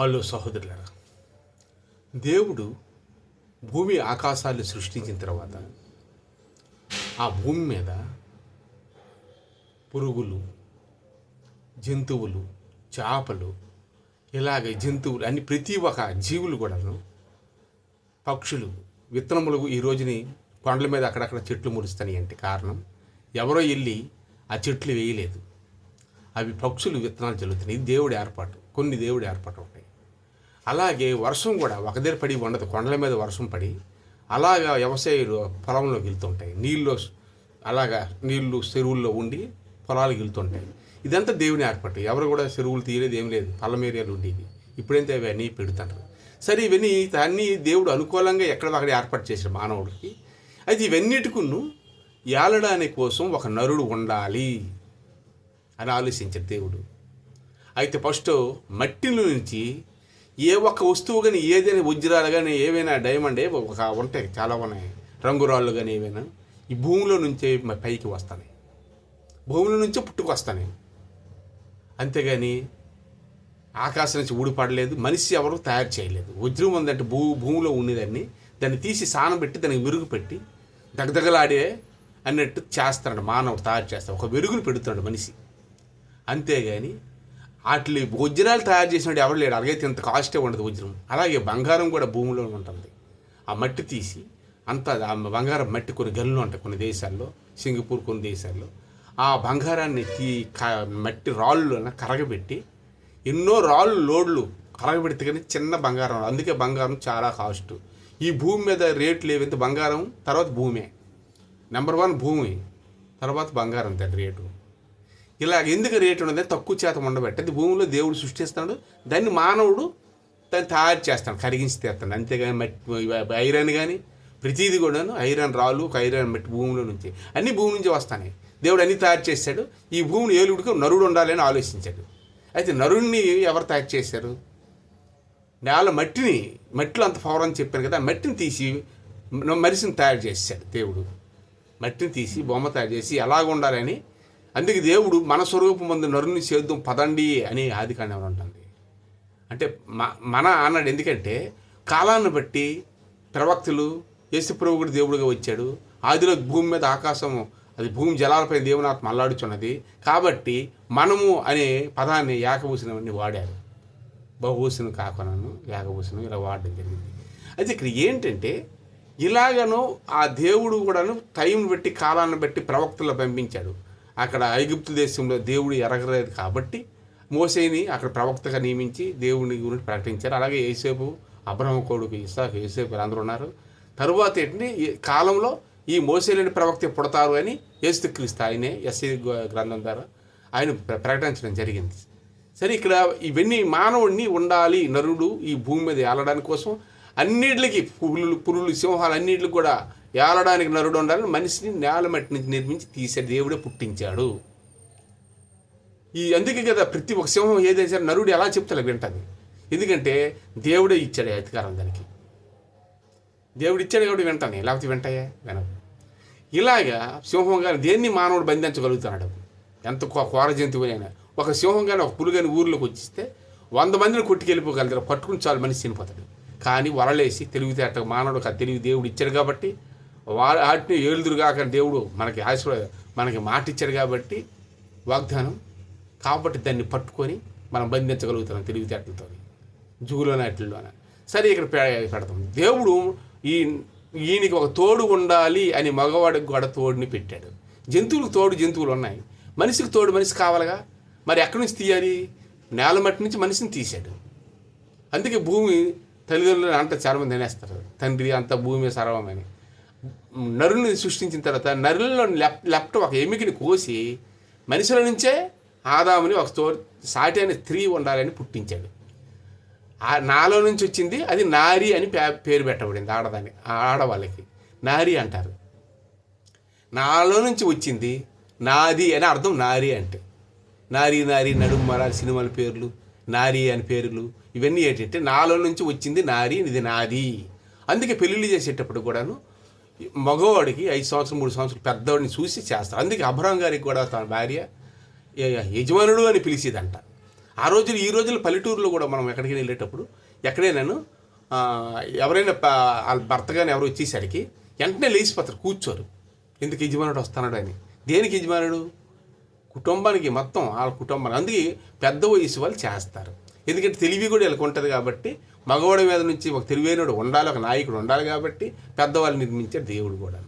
Hello సహోదరులరా దేవుడు భూమి ఆకాశాలు సృష్టించిన తర్వాత ఆ భూమి మీద పురుగులు జంతువులు చేపలు ఇలాగే జంతువులు అన్ని ప్రతి ఒక్క జీవులు కూడాను పక్షులు విత్తనములు ఈ రోజుని కొండల మీద అక్కడక్కడ చెట్లు మురుస్తాయి అంటే కారణం ఎవరో వెళ్ళి ఆ చెట్లు వేయలేదు. అవి పక్షులు విత్తనాలు చల్లుతున్నాయి. దేవుడి ఏర్పాటు. కొన్ని దేవుడి ఏర్పాటు ఉంటాయి. అలాగే వర్షం కూడా ఒక దగ్గర పడి ఉండదు. కొండల మీద వర్షం పడి అలాగా వ్యవసాయాలు పొలంలోకి వెళ్తుంటాయి. నీళ్ళు అలాగా నీళ్ళు చెరువుల్లో ఉండి పొలాలకు వెళ్తుంటాయి. ఇదంతా దేవుని ఏర్పాటు. ఎవరు కూడా చెరువులు తీయలేదు ఏం లేదు. పల్లం ఏరియాలు ఉండేవి. ఇప్పుడైతే అవన్నీ పెడుతుంటారు సరే ఇవన్నీ అన్నీ దేవుడు అనుకూలంగా ఎక్కడ అక్కడ ఏర్పాటు చేశాడు మానవుడికి. అయితే ఇవన్నిటికును ఏలడానికి కోసం ఒక నరుడు ఉండాలి అని ఆలోచించాడు దేవుడు. అయితే ఫస్ట్ మట్టిలో నుంచి ఏ ఒక్క వస్తువు కానీ ఏదైనా వజ్రాలు కానీ ఏవైనా డైమండ్ ఏ ఒక ఉంటాయి చాలా ఉన్నాయి. రంగురాళ్ళు కానీ ఏవైనా ఈ భూమిలో నుంచే పైకి వస్తాయి భూమిలో నుంచే పుట్టుకొస్తాయి అంతేగాని ఆకాశం నుంచి ఊడిపడలేదు మనిషి ఎవరు తయారు చేయలేదు. వజ్రం ఉందంటే భూ భూమిలో ఉండేదాన్ని దాన్ని తీసి సానం పెట్టి దానికి మెరుగు పెట్టి దగదగలాడే అన్నట్టు చేస్తాడు మానవుడు తయారు చేస్తాడు. ఒక వెలుగును పెడుతున్నాడు మనిషి. అంతేగాని వాటి వజ్రాలు తయారు చేసినట్టు ఎవరు లేడు. అలాగైతే ఇంత కాస్టే ఉండదు వజ్రం. అలాగే బంగారం కూడా భూమిలో ఉంటుంది. ఆ మట్టి తీసి అంత ఆ బంగారం మట్టి కొన్ని గల్లు ఉంటాయి కొన్ని దేశాల్లో సింగపూర్ కొన్ని దేశాల్లో. ఆ బంగారాన్ని తీ క- మట్టి రాళ్ళు కరగబెట్టి ఎన్నో రాళ్ళు లోడ్లు కరగబెడితే కానీ చిన్న బంగారం. అందుకే బంగారం చాలా కాస్ట్ ఈ భూమి మీద రేట్లు ఏవైతే బంగారం తర్వాత భూమే. నెంబర్ వన్ భూమి. తర్వాత బంగారం దాని రేటు. ఇలా ఎందుకు రేటు ఉండదు తక్కువ చేత ఉండబట్టి అది భూమిలో దేవుడు సృష్టిస్తాడు. దాన్ని మానవుడు దాన్ని తయారు చేస్తాడు కరిగించి తెస్తాడు. అంతేగాని మట్టి ఐరన్ కానీ ప్రతిదీ కూడాను ఐరన్ రాళ్ళు ఒక ఐరన్ మట్టి భూమిలో నుంచి అన్ని భూమి నుంచి వస్తాయి దేవుడు అన్ని తయారు చేశాడు ఈ భూమిని ఏలుడికి నరుడు ఉండాలని ఆలోచించాడు. అయితే నరుడిని ఎవరు తయారు చేశారు? నేల మట్టిని మట్టిలో అంత పవర్ అని చెప్పాను కదా మట్టిని తీసి మనిషిని తయారు చేశాడు దేవుడు. మట్టిని తీసి బొమ్మ తయారు చేసి ఎలాగ ఉండాలని అందుకే దేవుడు మన స్వరూపం మందు నరుని సేద్యం పదండి అని ఆది కాండం ఉంటుంది అంటే మ- మన అన్నాడు ఎందుకంటే కాలాన్ని బట్టి ప్రవక్తలు యేసుప్రభు కూడా దేవుడిగా వచ్చాడు. ఆదిలో భూమి మీద ఆకాశం అది భూమి జలాలపై దేవునాత్మ అల్లాడుచున్నది. కాబట్టి మనము అనే పదాన్ని ఏకభూషణని వాడారు. బహుభూషణం కాకున్నాను ఏకభూషణం ఇలా వాడడం జరిగింది. అయితే ఇక్కడ ఏంటంటే ఇలాగను ఆ దేవుడు కూడాను టైం బట్టి కాలాన్ని బట్టి ప్రవక్తలు పంపించాడు. అక్కడ ఐగుప్తు దేశంలో దేవుడు ఎరగలేదు కాబట్టి మోసేని అక్కడ ప్రవక్తగా నియమించి దేవుని గురించి ప్రకటించారు. అలాగే ఏసేపు అబ్రహం కొడుకు ఇసాక్ ఏసేపు అందరూ ఉన్నారు. తరువాత ఏంటంటే కాలంలో ఈ మోసేలేని ప్రవక్త పుడతారు అని ఏసుక్రీస్తు ఆయనే ఎస్సీ గ్రంథం ద్వారా ఆయన ప్రకటించడం జరిగింది. సరే ఇక్కడ ఇవన్నీ మానవుడిని ఉండాలి నరుడు ఈ భూమి మీద ఏలడానికి కోసం అన్నిటికి పులులు పురులు సింహాలు అన్నిటికి కూడా ఏలడానికి నరుడు ఉండాలని మనిషిని నేల మట్టి నుంచి నిర్మించి తీసే దేవుడే పుట్టించాడు. ఈ అందుకే కదా ప్రతి ఒక్క సింహం ఏదైతే సరే నరుడు ఎలా చెప్తాడు వింటది. ఎందుకంటే దేవుడే ఇచ్చాడు అధికారం దానికి. దేవుడు ఇచ్చాడు కాబట్టి వింటాను లేకపోతే వింటాయా? వినవు ఇలాగా సింహం కానీ దేన్ని మానవుడు బంధించగలుగుతున్నాడు? ఎంత కో- కోర జంతువు అయినా. ఒక సింహం కానీ ఒక పులుగని ఊర్లోకి వచ్చిస్తే వంద మందిని కొట్టుకెళ్ళిపోగలుగుతారు పట్టుకుని చాలు మనిషి చనిపోతాడు. కానీ వరలేసి తెలివితేట మానవుడు తెలివి దేవుడు ఇచ్చాడు కాబట్టి వా- వాటిని ఏలుదురుగాక దేవుడు మనకి ఆశీర్వాద మనకి మాటిచ్చాడు కాబట్టి వాగ్దానం కాబట్టి దాన్ని పట్టుకొని మనం బంధించగలుగుతున్నాం తెలివితేటలతో జూలోన అట్లలోన సరే ఇక్కడ పెడతాం. దేవుడు ఈ ఈయనకి ఒక తోడు ఉండాలి అని మగవాడికి కూడా తోడుని పెట్టాడు. జంతువులకు తోడు జంతువులు ఉన్నాయి. మనిషికి తోడు మనిషి కావాలిగా? మరి ఎక్కడి నుంచి తీయాలి? నేల మట్టి నుంచి మనిషిని తీశాడు. అందుకే భూమి తల్లిదండ్రులు అంట చాలామంది తినేస్తారు. తండ్రి అంత భూమి సర్వమని. నరుల్ని సృష్టించిన తర్వాత నరులలో లెప్ లెఫ్ట్ ఒక ఎమికిని కోసి మనుషుల నుంచే ఆదాముని ఒక తో సాటి అనే స్త్రీ ఉండాలని పుట్టించాడు. ఆ నాలో నుంచి వచ్చింది అది నారి అని పే- పేరు పెట్టబడింది ఆడదాని ఆడవాళ్ళకి. నారి అంటారు. నాలో నుంచి వచ్చింది నాది అని అర్థం నారి అంటే. నారి నారి నడుము సినిమాల పేర్లు నారి అని పేర్లు ఇవన్నీ ఏంటంటే నాలో నుంచి వచ్చింది నారి ఇది నాది. అందుకే పెళ్ళిళ్ళు చేసేటప్పుడు కూడాను మగవాడికి ఐదు సంవత్సరం మూడు సంవత్సరాలు పెద్దవాడిని చూసి చేస్తారు అందుకే అబ్రహం గారికి కూడా తన భార్య యజమానుడు అని పిలిచేదంట. ఆ రోజులు ఈ రోజులు పల్లెటూరులో కూడా మనం ఎక్కడికి వెళ్ళేటప్పుడు ఎక్కడైనాను ఎవరైనా వాళ్ళ భర్త కానీ ఎవరు వచ్చేసరికి వెంటనే లేచిపోతారు కూర్చోరు. ఎందుకు యజమానుడు వస్తున్నాడు అని. దేనికి యజమానుడు? కుటుంబానికి మొత్తం వాళ్ళ కుటుంబానికి. అందుకే పెద్ద వయసు వాళ్ళు చేస్తారు. ఎందుకంటే తెలివి కూడా వీళ్ళకి ఉంటుంది కాబట్టి మగవాడి మీద నుంచి ఒక తెలివైనడు ఉండాలి ఒక నాయకుడు ఉండాలి కాబట్టి పెద్దవాళ్ళు నిర్మించే దేవుడు కూడా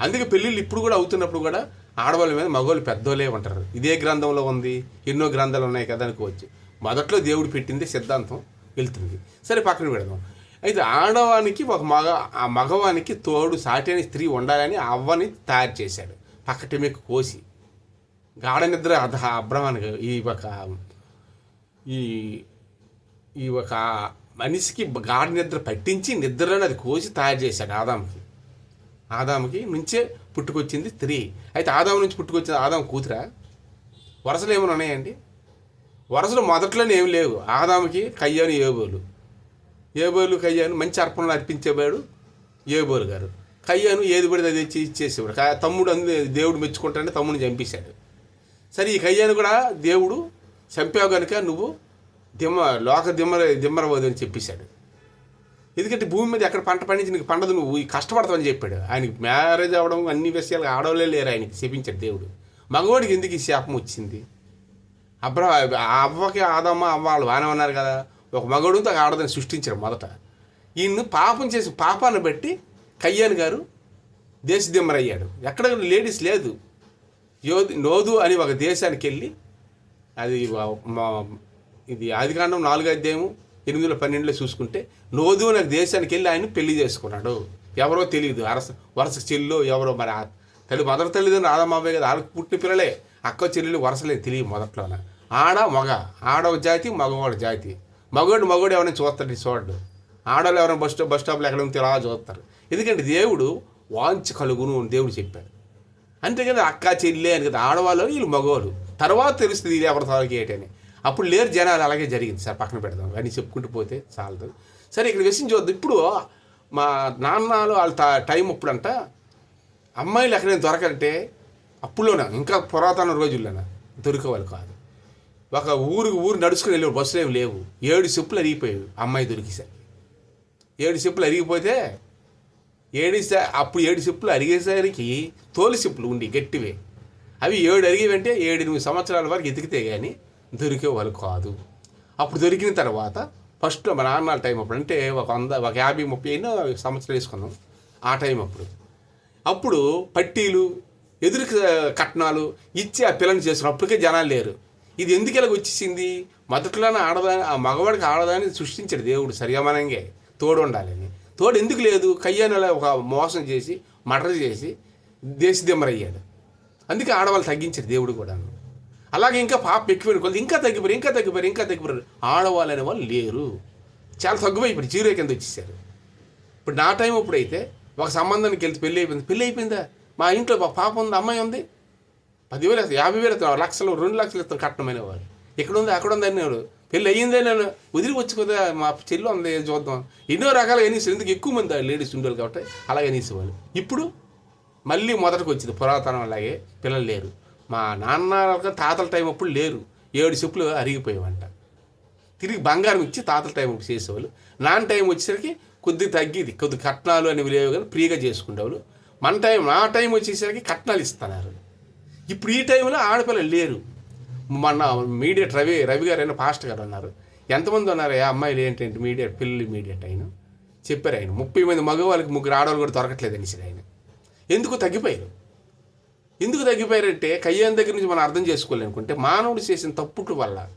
అందుకే పెళ్ళిళ్ళు ఇప్పుడు కూడా అవుతున్నప్పుడు కూడా ఆడవాళ్ళ మీద మగవాళ్ళు పెద్దోళ్ళే ఉంటారు. ఇదే గ్రంథంలో ఉంది ఎన్నో గ్రంథాలు ఉన్నాయి కదా అనుకోవచ్చు. మొదట్లో దేవుడు పెట్టింది సిద్ధాంతం వెళ్తుంది. సరే పక్కన పెడదాం. అయితే ఆడవానికి ఒక మగ ఆ మగవానికి తోడు సాటి స్త్రీ ఉండాలని అవ్వని తయారు చేశాడు. పక్కటెమెక్కు కోసి. గాఢ నిద్ర అధ అబ్రహానికి ఈ ఒక ఈ ఈ ఒక మనిషికి గాఢ నిద్ర పట్టించి నిద్రలో అది కోసి తయారు చేశాడు ఆదాముకి ఆదాముకి నుంచే పుట్టుకొచ్చింది స్త్రీ. అయితే ఆదాము నుంచి పుట్టుకొచ్చిన ఆదాము కూతురా? వరసలు ఏమైనా ఉన్నాయండి? వరసలు మొదట్లోనే ఏమి లేవు. ఆదాముకి కయ్యాను ఏబోలు. ఏబోలు కయ్యాను మంచి అర్పణలు అర్పించేవాడు ఏబోలు గారు. కయ్యాను ఏది పడితే అది ఇచ్చి ఇచ్చేసేవాడు. తమ్ముడు అందు దేవుడు మెచ్చుకుంటానే తమ్ముడిని చంపేశాడు. సరే ఈ కయ్యాను కూడా దేవుడు చంపావు కనుక నువ్వు దిమ్మ లోక దిమ్మర దిమ్మరవద్దు అని చెప్పేశాడు. ఎందుకంటే భూమి మీద ఎక్కడ పంట పండించి నీకు పండదు నువ్వు ఈ కష్టపడతావని చెప్పాడు. ఆయనకి మ్యారేజ్ అవ్వడం అన్ని విషయాలు ఆడవలే లేరు ఆయనకి శపించాడు దేవుడు. మగవాడికి ఎందుకు ఈ శాపం వచ్చింది? అబ్రా ఆ అవ్వకి ఆదమ్మ అవ్వ వాళ్ళు బాగానే ఉన్నారు కదా. ఒక మగవాడితో ఒక ఆడదని సృష్టించారు మొదట. ఈయన్ని పాపం చేసి పాపాన్ని బట్టి కయ్యాన్ గారు దేశదిమ్మరయ్యాడు ఎక్కడ లేడీస్ లేదు. యోధి నోదు అని ఒక దేశానికి వెళ్ళి అది ఇది ఆదికాండం నాలుగు ఎనిమిది ఎనిమిదిలో పన్నెండులో చూసుకుంటే నోదు అనే దేశానికి వెళ్ళి ఆయన పెళ్ళి చేసుకున్నాడు. ఎవరో తెలియదు. అరస వరుస చెల్లు ఎవరో మరి ఆ తల్లి మొదటి తల్లిదండ్రులు ఆదమావే కదా వాళ్ళకి పుట్టిన పిల్లలే. అక్క చెల్లెలు వరసలే తెలియదు మొదట్లోన. ఆడ మగ ఆడ ఒక జాతి మగవాడు జాతి. మగవాడు మగవాడు ఎవరైనా చూస్తాడు? చూడడు. ఆడవాళ్ళు ఎవరైనా బస్ స్టాప్ బస్ స్టాప్లో ఎక్కడ ఉంటే అలా చూస్తారు. ఎందుకంటే దేవుడు వాంచ కలుగును అని దేవుడు చెప్పాడు. అంతే కదా అక్క చెల్లె అని కదా ఆడవాళ్ళు వీళ్ళు మగవాళ్ళు. తర్వాత తెలుస్తుంది ఇది ఎవరి తాలకి ఏంటని. అప్పుడు లేరు జనాలు అలాగే జరిగింది సార్ పక్కన పెడదాం. అని చెప్పుకుంటూ పోతే చాలదు. సరే ఇక్కడ విషయం చూద్దాం. ఇప్పుడు మా నాన్నలు వాళ్ళ టైం అప్పుడంట అమ్మాయిలు ఎక్కడైనా దొరకంటే అప్పుడులోనే ఇంకా పురాతన రోజుల్లోనే? దొరికేవాళ్ళు కాదు. ఒక ఊరికి ఊరు నడుచుకుని వెళ్ళే బస్సులు ఏమి లేవు. ఏడు చెప్పులు అరిగిపోయావు అమ్మాయి దొరికేసరికి. ఏడు చెప్పులు అరిగిపోతే ఏడు అప్పుడు ఏడు చెప్పులు అరిగేసరికి తోలు చెప్పులు ఉండి గట్టివే. అవి ఏడు అరిగేవంటే ఏడు ఎనిమిది సంవత్సరాల వరకు ఎతికితే కానీ దొరికేవాళ్ళు కాదు అప్పుడు దొరికిన తర్వాత ఫస్ట్ మా నాన్న టైం అప్పుడు అంటే ఒక వంద ఒక యాభై ముప్పై ఎన్నో సంవత్సరాలు వేసుకున్నాం ఆ టైం అప్పుడు. అప్పుడు పట్టీలు ఎదురు కట్నాలు ఇచ్చి ఆ పిల్లని చేస్తున్నారు అప్పటికే జనాలు లేరు. ఇది ఎందుకు ఇలాగ వచ్చేసింది? మొదట్లోనే ఆడదాని ఆ మగవాడికి ఆడదాన్ని సృష్టించాడు దేవుడు సరిగమనంగా. తోడు ఉండాలని. తోడు ఎందుకు లేదు? కయ్యానలా ఒక మోసం చేసి మర్డర్ చేసి దేశదిమ్మరయ్యాడు అందుకే ఆడవాళ్ళు తగ్గించారు దేవుడు కూడా అలాగే ఇంకా పాప ఎక్కువ కొద్ది ఇంకా తగ్గిపోయారు ఇంకా తగ్గిపోయారు ఇంకా తగ్గిపోయారు. ఆడవాళ్ళు అనే వాళ్ళు లేరు. చాలా తగ్గిపోయిపోయి జీరో కింద వచ్చేసారు. ఇప్పుడు నా టైం ఇప్పుడైతే ఒక సంబంధానికి వెళ్తే పెళ్ళి అయిపోయింది. పెళ్ళి అయిపోయిందా? మా ఇంట్లో మా పాప ఉంది అమ్మాయి ఉంది. పదివేలు ఇస్తాను యాభై వేలు ఇస్తాను లక్షలు రెండు లక్షలు ఇస్తాను కట్టమైన వాడు. ఇక్కడ ఉంది అక్కడ ఉంది అన్నాడు. పెళ్ళి అయ్యిందే నేను వదిలి వచ్చి కదా మా చెల్లి ఉంది చూద్దాం. ఎన్నో రకాల అనేసి ఎందుకు ఎక్కువ మంది లేడీస్ ఉండేవాళ్ళు కాబట్టి అలాగే అనేసేవాళ్ళు. ఇప్పుడు మళ్ళీ మొదటికి వచ్చింది పురాతనం అలాగే పిల్లలు లేరు. మా నాన్న తాతల టైం అప్పుడు లేరు. ఏడు చెప్పులు అరిగిపోయేవంట. తిరిగి బంగారం ఇచ్చి తాతల టైం అప్పుడు చేసేవాళ్ళు. నాన్న టైం వచ్చేసరికి కొద్దిగా తగ్గిది. కొద్ది కట్నాలు అనేవి లేవు కానీ ఫ్రీగా చేసుకునేవాళ్ళు మన టైం నా టైం వచ్చేసరికి కట్నాలు ఇస్తున్నారు. ఇప్పుడు ఈ టైంలో ఆడపిల్లలు లేరు. మొన్న మీడియట్ రవి రవి గారు అయినా పాస్ట్ గారు అన్నారు. ఎంతమంది ఉన్నారు? ఏ అమ్మాయిలు ఏంటంటే మీడియట్ పిల్లలు మీడియట్ ఆయన చెప్పారు ఆయన. ముప్పై మంది మగవాళ్ళకి ముగ్గురు ఆడవాళ్ళు కూడా దొరకట్లేదు అనేసి ఆయన. ఎందుకు తగ్గిపోయారు? ఎందుకు తగ్గిపోయారంటే కయ్యాన్ దగ్గర నుంచి మనం అర్థం చేసుకోవాలనుకుంటే మానవుడు చేసిన తప్పుల వల్ల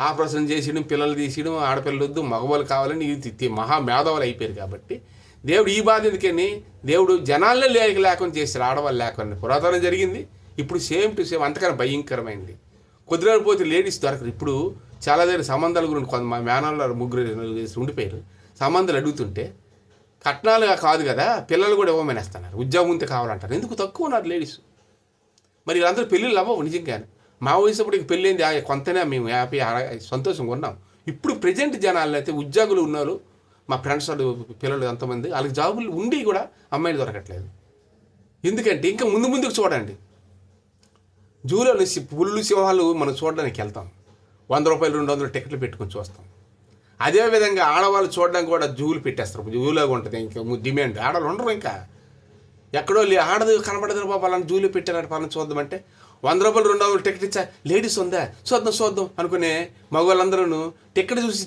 ఆపరేషన్ చేసేయడం పిల్లలు తీసేయడం ఆడపిల్లలు వద్దు మగవాళ్ళు కావాలని ఇది తి- మహా మేధావులు అయిపోయారు కాబట్టి దేవుడు ఈ బాధ ఎందుకని? దేవుడు జనాల్లో లేక లేకుండా చేశారు ఆడవాళ్ళు లేకుండా. పురాతనం జరిగింది ఇప్పుడు సేమ్ టు సేమ్ అంతకన్నా భయంకరమైంది. కొద్ది పోతే లేడీస్ దొరకరు. ఇప్పుడు చాలా దగ్గర సంబంధాల గురించి కొంత మా మేనల్లో ముగ్గురు ఉండిపోయారు. సంబంధాలు అడుగుతుంటే కట్నాలుగా కాదు కదా పిల్లలు కూడా ఇవ్వమనేస్తున్నారు ఉద్యోగం ఉంటే కావాలంటారు. ఎందుకు తక్కువ ఉన్నారు లేడీస్? మరి వీళ్ళందరూ పెళ్ళిళ్ళు అవ్వవు నిజంగానే మా వయసు పెళ్ళింది ఆ కొంతనే మేము హ్యాపీ సంతోషంగా ఉన్నాం. ఇప్పుడు ప్రజెంట్ జనాలు అయితే ఉద్యోగులు ఉన్నారు. మా ఫ్రెండ్స్ వాళ్ళు పిల్లలు ఎంతమంది వాళ్ళకి జాబులు ఉండి కూడా అమ్మాయిలు దొరకట్లేదు. ఎందుకంటే ఇంకా ముందు ముందుకు చూడండి. జూలో పుల్లు సింహాలు మనం చూడడానికి వెళ్తాం. వంద రూపాయలు రెండు వందలు టికెట్లు పెట్టుకొని చూస్తాం. అదేవిధంగా ఆడవాళ్ళు చూడడానికి కూడా జూలు పెట్టేస్తారు. జూలాగా ఉంటుంది. ఇంకా డిమాండ్. ఆడవాళ్ళు ఉండరు ఇంకా. ఎక్కడో లే ఆడదు కనబడదు బాబు అలా జూలు పెట్టారట పలానా చూద్దామంటే. వంద రూపాయలు రెండు వందలు టికెట్ ఇచ్చా. లేడీస్ ఉందా? చూద్దాం చూద్దాం అనుకునే మగవాళ్ళందరూ టికెట్ చూసి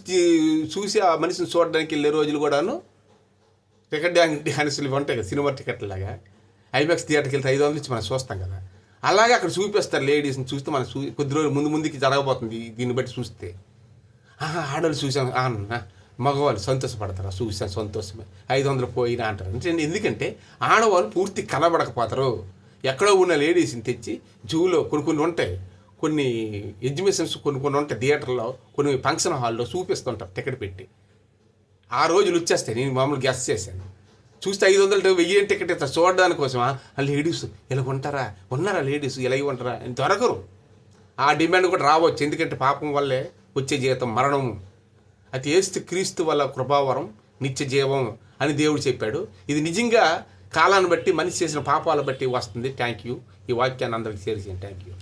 చూసి ఆ మనిషిని చూడడానికి వెళ్ళే రోజులు కూడాను టికెట్ డ్యాన్సులు ఉంటాయి కదా సినిమా టికెట్ లాగా. ఐమాక్స్ థియేటర్కి వెళ్తే ఐదు వందలు ఇచ్చి మనం చూస్తాం కదా. అలాగే అక్కడ చూపిస్తారు లేడీస్ని చూస్తే మనం చూ కొద్ది రోజులు ముందు ముందుకి జరగబోతుంది దీన్ని బట్టి చూస్తే. ఆడవాళ్ళు చూసాం మగవాళ్ళు సంతోషపడతారు? చూసాను సంతోషమే. ఐదు వందలు పోయినా అంటారు. అంటే ఎందుకంటే ఆడవాళ్ళు పూర్తి కనబడకపోతారు. ఎక్కడో ఉన్న లేడీస్ని తెచ్చి జూలో కొన్ని కొన్ని ఉంటాయి. కొన్ని ఎగ్జిబిషన్స్ కొన్ని కొన్ని ఉంటాయి థియేటర్లో కొన్ని ఫంక్షన్ హాల్లో చూపిస్తుంటారు టికెట్ పెట్టి. ఆ రోజులు వచ్చేస్తాయి. నేను మామూలు గెస్ చేశాను. చూస్తే ఐదు వందలు వెయ్యి టికెట్ ఇస్తారు. చూడడానికి కోసమా? ఆ లేడీస్ ఇలా ఉంటారా ఉన్నారా లేడీస్? ఇలా ఉంటారా అని దొరకరు. ఆ డిమాండ్ కూడా రావచ్చు. ఎందుకంటే పాపం వల్లే వచ్చే జీవితం మరణము అది ఏస్తు క్రీస్తు వల్ల కృపావరం నిత్య జీవం అని దేవుడు చెప్పాడు. ఇది నిజంగా కాలాన్ని బట్టి మనిషి చేసిన పాపాలు బట్టి వస్తుంది. థ్యాంక్ యూ ఈ వాక్యాన్ని అందరికి చేసి థ్యాంక్ యూ